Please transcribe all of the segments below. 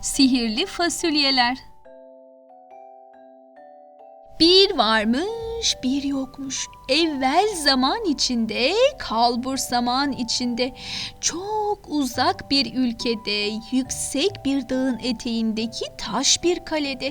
Sihirli fasulyeler. Bir varmış, bir yokmuş. Evvel zaman içinde, kalbur zaman içinde, çok uzak bir ülkede, yüksek bir dağın eteğindeki taş bir kalede,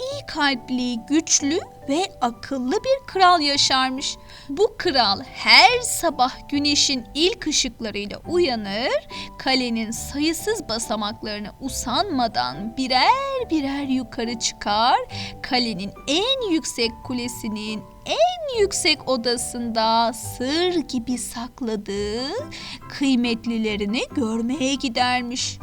iyi kalpli, güçlü ve akıllı bir kral yaşarmış. Bu kral her sabah güneşin ilk ışıklarıyla uyanır, kalenin sayısız basamaklarını usanmadan birer birer yukarı çıkar, kalenin en yüksek kulesinin en yüksek odasında sır gibi sakladığı kıymetlilerini görmeye gidermiş.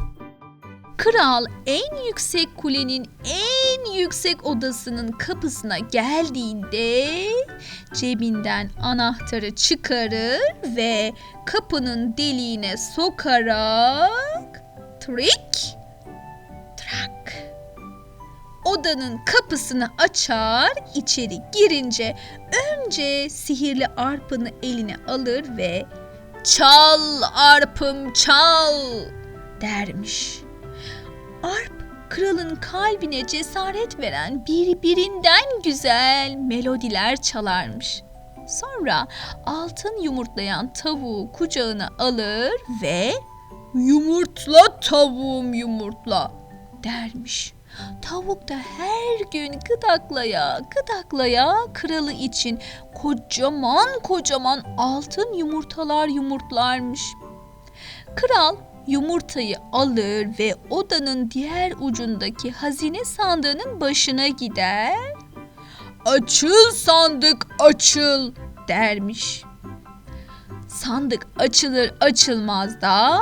Kral en yüksek kulenin en yüksek odasının kapısına geldiğinde cebinden anahtarı çıkarır ve kapının deliğine sokarak trik odanın kapısını açar içeri girince önce sihirli arpını eline alır ve çal arpım çal dermiş. Arp kralın kalbine cesaret veren birbirinden güzel melodiler çalarmış. Sonra altın yumurtlayan tavuğu kucağına alır ve yumurtla tavuğum yumurtla dermiş. Tavuk da her gün gıdaklaya gıdaklaya kralı için kocaman kocaman altın yumurtalar yumurtlarmış. Kral yumurtayı alır ve odanın diğer ucundaki hazine sandığının başına gider. Açıl sandık açıl dermiş. Sandık açılır açılmaz da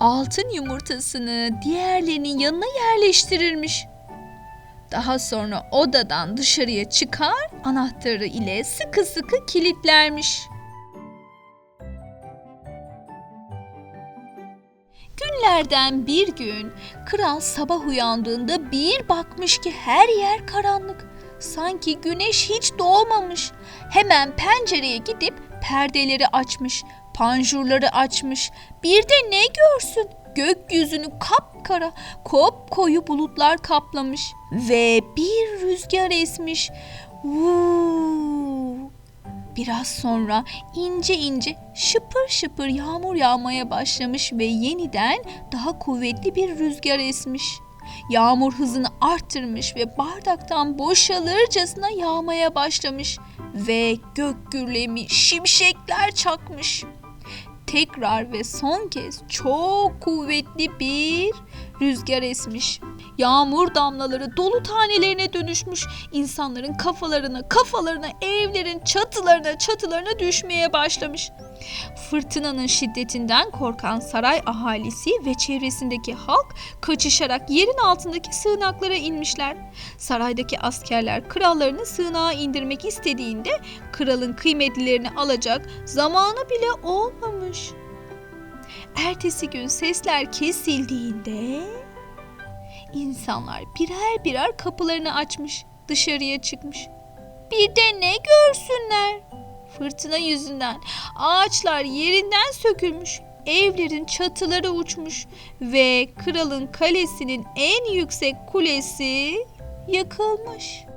altın yumurtasını diğerlerinin yanına yerleştirirmiş. Daha sonra odadan dışarıya çıkar, anahtarı ile sıkı sıkı kilitlermiş. Günlerden bir gün kral sabah uyandığında bir bakmış ki her yer karanlık. Sanki güneş hiç doğmamış. Hemen pencereye gidip perdeleri açmış, panjurları açmış. Bir de ne görsün? Gökyüzünü kapkara, kop koyu bulutlar kaplamış ve bir rüzgar esmiş. Vuu. Biraz sonra ince ince şıpır şıpır yağmur yağmaya başlamış ve yeniden daha kuvvetli bir rüzgar esmiş. Yağmur hızını arttırmış ve bardaktan boşalırcasına yağmaya başlamış ve gök gürlemiş, şimşekler çakmış. Tekrar ve son kez çok kuvvetli bir rüzgar esmiş. Yağmur damlaları dolu tanelerine dönüşmüş. İnsanların kafalarına, kafalarına, evlerin çatılarına, çatılarına düşmeye başlamış. Fırtınanın şiddetinden korkan saray ahalisi ve çevresindeki halk kaçışarak yerin altındaki sığınaklara inmişler. Saraydaki askerler krallarını sığınağa indirmek istediğinde kralın kıymetlilerini alacak zamanı bile olmamış. Ertesi gün sesler kesildiğinde insanlar birer birer kapılarını açmış, dışarıya çıkmış. Bir de ne görsünler? Fırtına yüzünden ağaçlar yerinden sökülmüş, evlerin çatıları uçmuş ve kralın kalesinin en yüksek kulesi yıkılmış.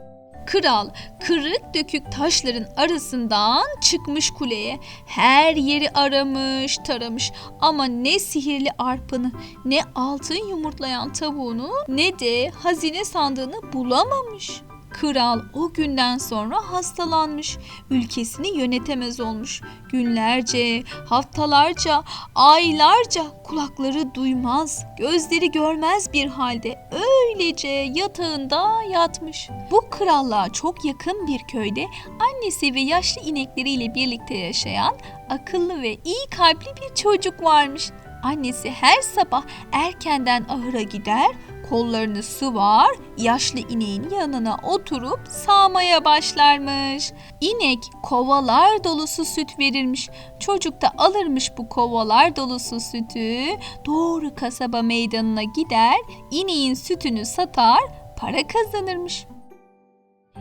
Kral kırık dökük taşların arasından çıkmış kuleye. Her yeri aramış, taramış ama ne sihirli arpanı, ne altın yumurtlayan tavuğunu, ne de hazine sandığını bulamamış. Kral o günden sonra hastalanmış, ülkesini yönetemez olmuş. Günlerce, haftalarca, aylarca kulakları duymaz, gözleri görmez bir halde öylece yatağında yatmış. Bu krallığa çok yakın bir köyde annesi ve yaşlı inekleriyle birlikte yaşayan akıllı ve iyi kalpli bir çocuk varmış. Annesi her sabah erkenden ahıra gider, kollarını sıvar, yaşlı ineğin yanına oturup sağmaya başlarmış. İnek kovalar dolusu süt verirmiş. Çocuk da alırmış bu kovalar dolusu sütü, doğru kasaba meydanına gider, ineğin sütünü satar, para kazanırmış.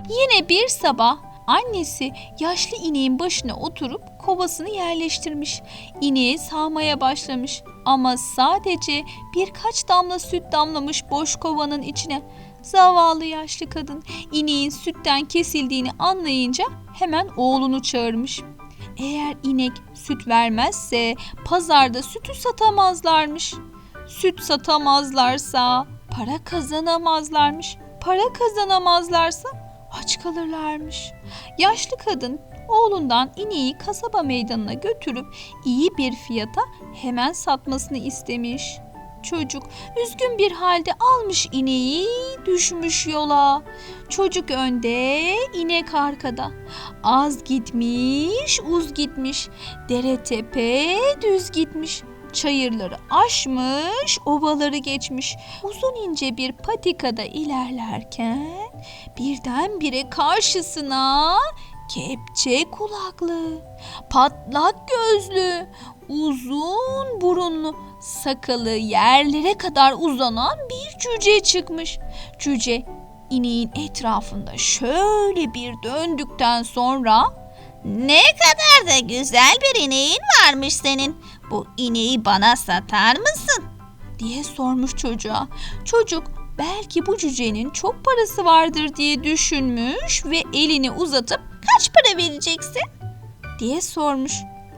Yine bir sabah Annesi yaşlı ineğin başına oturup kovasını yerleştirmiş. İneği sağmaya başlamış ama sadece birkaç damla süt damlamış boş kovanın içine. Zavallı yaşlı kadın ineğin sütten kesildiğini anlayınca hemen oğlunu çağırmış. Eğer inek süt vermezse pazarda sütü satamazlarmış. Süt satamazlarsa para kazanamazlarmış. Para kazanamazlarsa aç kalırlarmış. Yaşlı kadın oğlundan ineği kasaba meydanına götürüp iyi bir fiyata hemen satmasını istemiş. Çocuk üzgün bir halde almış ineği düşmüş yola. Çocuk önde, inek arkada. Az gitmiş, uz gitmiş. Dere tepe düz gitmiş. Çayırları aşmış, ovaları geçmiş. Uzun ince bir patikada ilerlerken birdenbire karşısına kepçe kulaklı, patlak gözlü, uzun burunlu, sakalı yerlere kadar uzanan bir cüce çıkmış. Cüce ineğin etrafında şöyle bir döndükten sonra Ne kadar da güzel bir ineğin varmış senin. Bu ineği bana satar mısın? diye sormuş çocuğa. Çocuk belki bu cücenin çok parası vardır diye düşünmüş ve elini uzatıp Kaç para vereceksin? diye sormuş.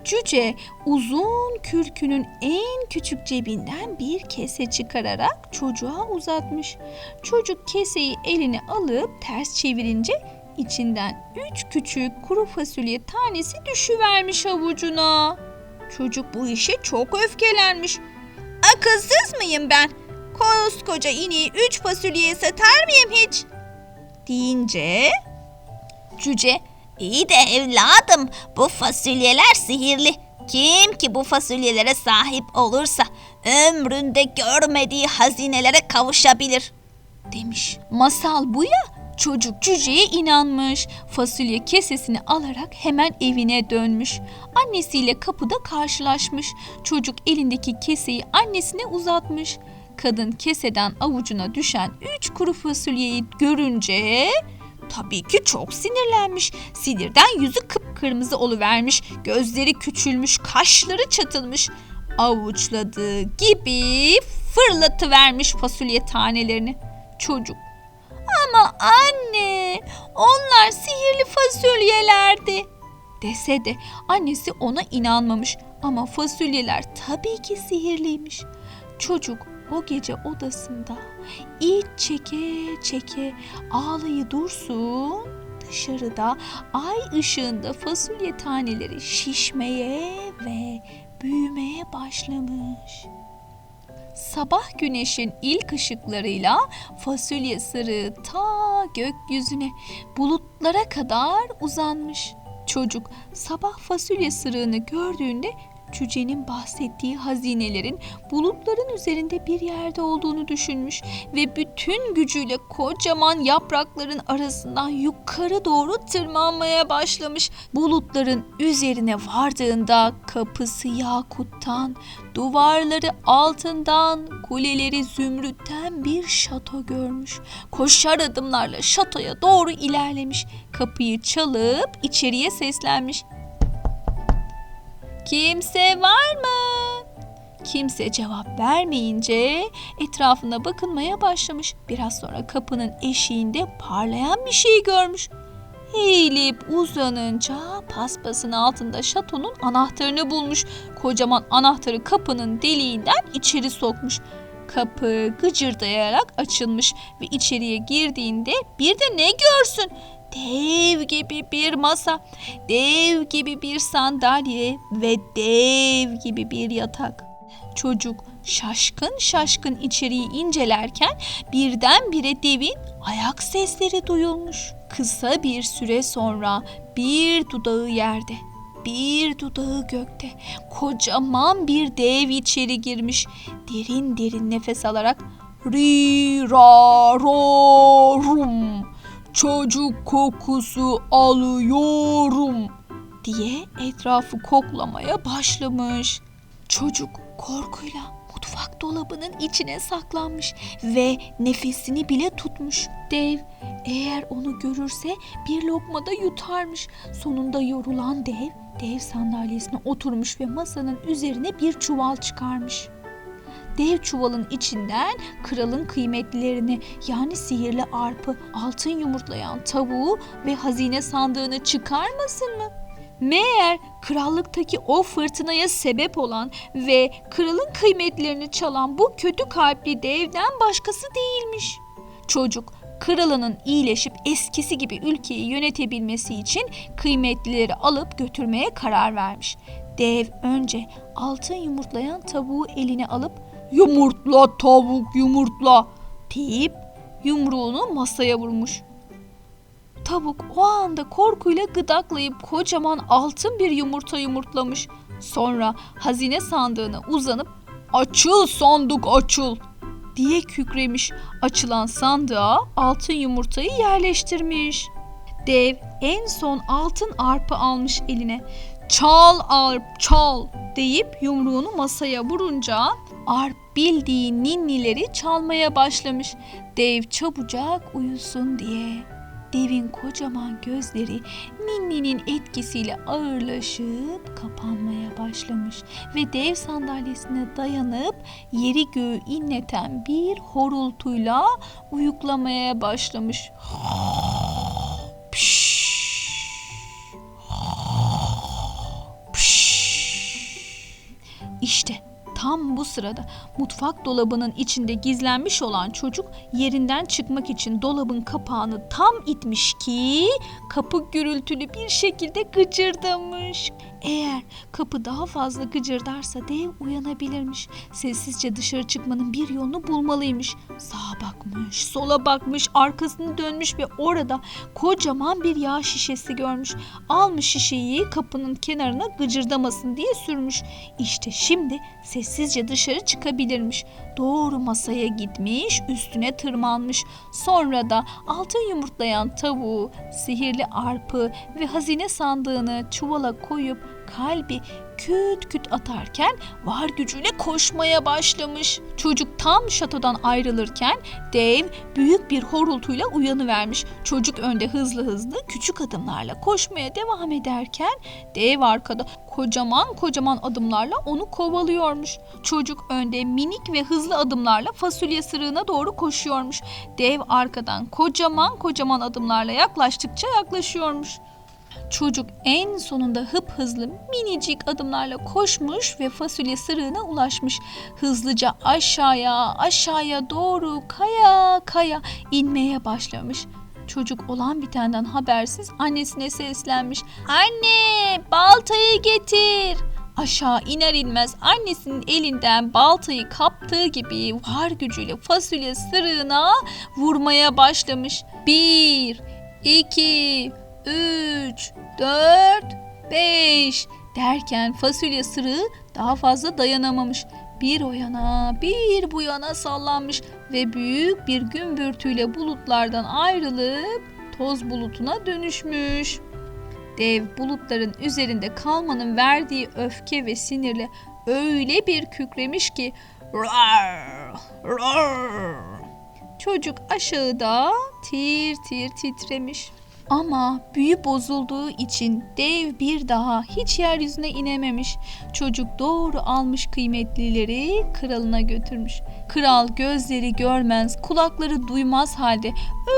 Cüce uzun kürkünün en küçük cebinden bir kese çıkararak çocuğa uzatmış. Çocuk keseyi eline alıp ters çevirince içinden üç küçük kuru fasulye tanesi düşüvermiş avucuna. Çocuk bu işe çok öfkelenmiş. Akılsız mıyım ben? Koskoca ineği üç fasulyeye satar mıyım hiç? Deyince cüce İyi de evladım bu fasulyeler sihirli. Kim ki bu fasulyelere sahip olursa ömründe görmediği hazinelere kavuşabilir. demiş. Masal bu ya. Çocuk cüceye inanmış. Fasulye kesesini alarak hemen evine dönmüş. Annesiyle kapıda karşılaşmış. Çocuk elindeki keseyi annesine uzatmış. Kadın keseden avucuna düşen üç kuru fasulyeyi görünce tabii ki çok sinirlenmiş. Sinirden yüzü kıpkırmızı oluvermiş. Gözleri küçülmüş, kaşları çatılmış. Avuçladığı gibi fırlatıvermiş fasulye tanelerini. Çocuk ama anne onlar sihirli fasulyelerdi dese de annesi ona inanmamış ama fasulyeler tabii ki sihirliymiş. Çocuk o gece odasında iç çeke çeke ağlayı dursun dışarıda ay ışığında fasulye taneleri şişmeye ve büyümeye başlamış. Sabah güneşin ilk ışıklarıyla fasulye sarığı ta gökyüzüne bulutlara kadar uzanmış. Çocuk sabah fasulye sırığını gördüğünde cücenin bahsettiği hazinelerin bulutların üzerinde bir yerde olduğunu düşünmüş ve bütün gücüyle kocaman yaprakların arasından yukarı doğru tırmanmaya başlamış. Bulutların üzerine vardığında kapısı yakuttan, duvarları altından, kuleleri zümrütten bir şato görmüş. Koşar adımlarla şatoya doğru ilerlemiş. Kapıyı çalıp içeriye seslenmiş. Kimse var mı? Kimse cevap vermeyince etrafına bakınmaya başlamış. Biraz sonra kapının eşiğinde parlayan bir şey görmüş. Eğilip uzanınca paspasın altında şatonun anahtarını bulmuş. Kocaman anahtarı kapının deliğinden içeri sokmuş. Kapı gıcırdayarak açılmış ve içeriye girdiğinde bir de ne görsün? Dev gibi bir masa, dev gibi bir sandalye ve dev gibi bir yatak. Çocuk şaşkın şaşkın içeriği incelerken birdenbire devin ayak sesleri duyulmuş. Kısa bir süre sonra bir dudağı yerde, bir dudağı gökte. Kocaman bir dev içeri girmiş. Derin derin nefes alarak ri ra ro rum çocuk kokusu alıyorum diye etrafı koklamaya başlamış. Çocuk korkuyla mutfak dolabının içine saklanmış ve nefesini bile tutmuş. Dev eğer onu görürse bir lokmada yutarmış. Sonunda yorulan dev dev sandalyesine oturmuş ve masanın üzerine bir çuval çıkarmış. Dev çuvalın içinden kralın kıymetlilerini yani sihirli arpı, altın yumurtlayan tavuğu ve hazine sandığını çıkarmasın mı? Meğer krallıktaki o fırtınaya sebep olan ve kralın kıymetlerini çalan bu kötü kalpli devden başkası değilmiş. Çocuk kralının iyileşip eskisi gibi ülkeyi yönetebilmesi için kıymetlileri alıp götürmeye karar vermiş. Dev önce altın yumurtlayan tavuğu eline alıp yumurtla tavuk yumurtla deyip yumruğunu masaya vurmuş. Tavuk o anda korkuyla gıdaklayıp kocaman altın bir yumurta yumurtlamış. Sonra hazine sandığına uzanıp açıl sandık açıl diye kükremiş. Açılan sandığa altın yumurtayı yerleştirmiş. Dev en son altın arpı almış eline. Çal arp çal deyip yumruğunu masaya vurunca arp bildiği ninnileri çalmaya başlamış. Dev çabucak uyusun diye. Devin kocaman gözleri Ninni'nin etkisiyle ağırlaşıp kapanmaya başlamış ve dev sandalyesine dayanıp yeri göğü inleten bir horultuyla uyuklamaya başlamış. İşte tam bu sırada mutfak dolabının içinde gizlenmiş olan çocuk yerinden çıkmak için dolabın kapağını tam itmiş ki kapı gürültülü bir şekilde gıcırdamış. Eğer kapı daha fazla gıcırdarsa dev uyanabilirmiş. Sessizce dışarı çıkmanın bir yolunu bulmalıymış. Sağa bakmış, sola bakmış, arkasını dönmüş ve orada kocaman bir yağ şişesi görmüş. Almış şişeyi kapının kenarına gıcırdamasın diye sürmüş. İşte şimdi sessizce dışarı çıkabilirmiş. Doğru masaya gitmiş, üstüne tırmanmış. Sonra da altın yumurtlayan tavuğu, sihirli arpı ve hazine sandığını çuvala koyup kalbi küt küt atarken var gücüyle koşmaya başlamış. Çocuk tam şatodan ayrılırken dev büyük bir horultuyla uyanıvermiş. Çocuk önde hızlı hızlı küçük adımlarla koşmaya devam ederken dev arkada kocaman kocaman adımlarla onu kovalıyormuş. Çocuk önde minik ve hızlı adımlarla fasulye sırığına doğru koşuyormuş. Dev arkadan kocaman kocaman adımlarla yaklaştıkça yaklaşıyormuş. Çocuk en sonunda hıp hızlı minicik adımlarla koşmuş ve fasulye sırığına ulaşmış. Hızlıca aşağıya aşağıya doğru kaya kaya inmeye başlamış. Çocuk olan bitenden habersiz annesine seslenmiş. Anne baltayı getir. Aşağı iner inmez annesinin elinden baltayı kaptığı gibi var gücüyle fasulye sırığına vurmaya başlamış. Bir, iki, üç, dört, beş derken fasulye sırığı daha fazla dayanamamış. Bir o yana bir bu yana sallanmış ve büyük bir gümbürtüyle bulutlardan ayrılıp toz bulutuna dönüşmüş. Dev bulutların üzerinde kalmanın verdiği öfke ve sinirle öyle bir kükremiş ki "Rar, rar." Çocuk aşağıda tir tir titremiş. Ama büyü bozulduğu için dev bir daha hiç yeryüzüne inememiş. Çocuk doğru almış kıymetlileri kralına götürmüş. Kral gözleri görmez, kulakları duymaz halde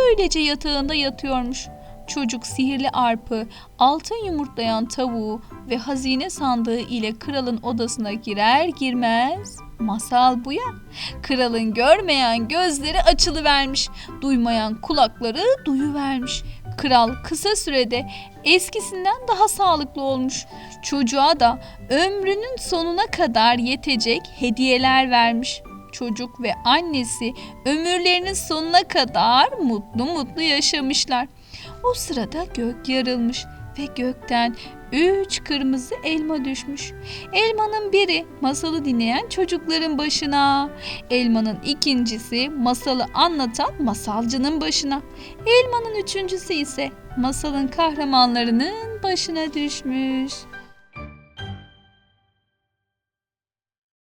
öylece yatağında yatıyormuş. Çocuk sihirli arpı, altın yumurtlayan tavuğu ve hazine sandığı ile kralın odasına girer girmez masal bu ya. Kralın görmeyen gözleri açılıvermiş, duymayan kulakları duyuvermiş. Kral kısa sürede eskisinden daha sağlıklı olmuş. Çocuğa da ömrünün sonuna kadar yetecek hediyeler vermiş. Çocuk ve annesi ömürlerinin sonuna kadar mutlu mutlu yaşamışlar. O sırada gök yarılmış ve gökten üç kırmızı elma düşmüş. Elmanın biri masalı dinleyen çocukların başına. Elmanın ikincisi masalı anlatan masalcının başına. Elmanın üçüncüsü ise masalın kahramanlarının başına düşmüş.